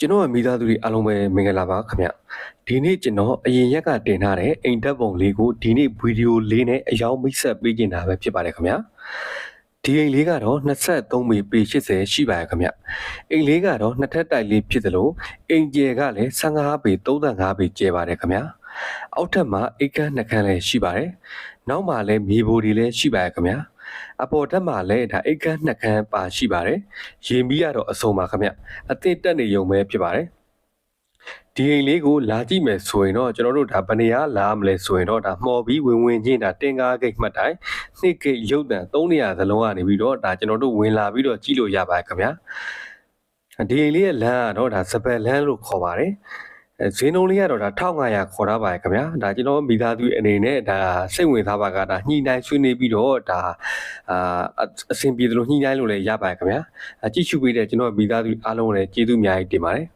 ကျွန်တော်ရဲ့မိသားစုတွေအားလုံးပဲမင်္ဂလာပါခင်ဗျဒီနေ့ကျွန်တော်အရင်ရက်ကတင်ထားတဲ့အိမ်တက်ပုံလေးကိုဒီနေ့ဗီဒီယိုလေးနဲ့အယောင်မိတ်ဆက်ပေးနေတာပဲဖြစ်ပါတယ်ခင်ဗျဒီအိမ်လေးကတော့23ပေပေ80ရှိပါရဲ့ခင်ဗျအိမ်လေးကတော့နှစ်ထပ်တိုက်လေးဖြစ်သလိုအိမ်ကျယ်ကလည်း15ပေ35ပေကျယ်ပါတယ်ခင်ဗျအောက်ထပ်မှာအိတ်ကန်းနှစ်ခန်းလည်းရှိပါတယ်နောက်မှာလည်းမြေဘိုတွေလည်းရှိပါရဲ့ခင်ဗျ အပေါ်တက်မှာလည်းဒါအိတ်ကန်းနှစ်ခန်းပါရှိပါတယ်ရေမီးကတော့အစုံပါခင်ဗျအသင့်တက်နေရုံပဲဖြစ်ပါတယ်ဒီအိမ်လေးကိုလာကြည့်မယ်ဆိုရင်တော့ကျွန်တော်တို့ဒါဘယ်နေရာလာမလဲဆိုရင်တော့ဒါမှော်ပြီးဝင်ဝင်ချင်းဒါတင်ကားဂိတ်မှတ်တိုင်းနှစ်ဂိတ်ရုပ်တံ300သလုံးကနေပြီးတော့ဒါကျွန်တော်တို့ဝင်လာပြီးတော့ကြည့်လို့ရပါတယ်ခင်ဗျာဒီအိမ်လေးရဲ့လမ်းကတော့ဒါစပယ်လမ်းလို့ခေါ်ပါတယ်အဲ ဈေးနှုန်းလေးကတော့ဒါ1500ခေါ်ထားပါတယ်ခင်ဗျာဒါကျွန်တော်မိသားစုအနေနဲ့ဒါစိတ်ဝင်စားပါကဒါညှိနှိုင်းဆွေးနွေးပြီးတော့ဒါအာအဆင်ပြေသလိုညှိနှိုင်းလို့လည်းရပါတယ်ခင်ဗျာအကြည့်ရှုပေးတဲ့ကျွန်တော်မိသားစုအားလုံးလည်းကျေးဇူးအများကြီးတင်ပါတယ်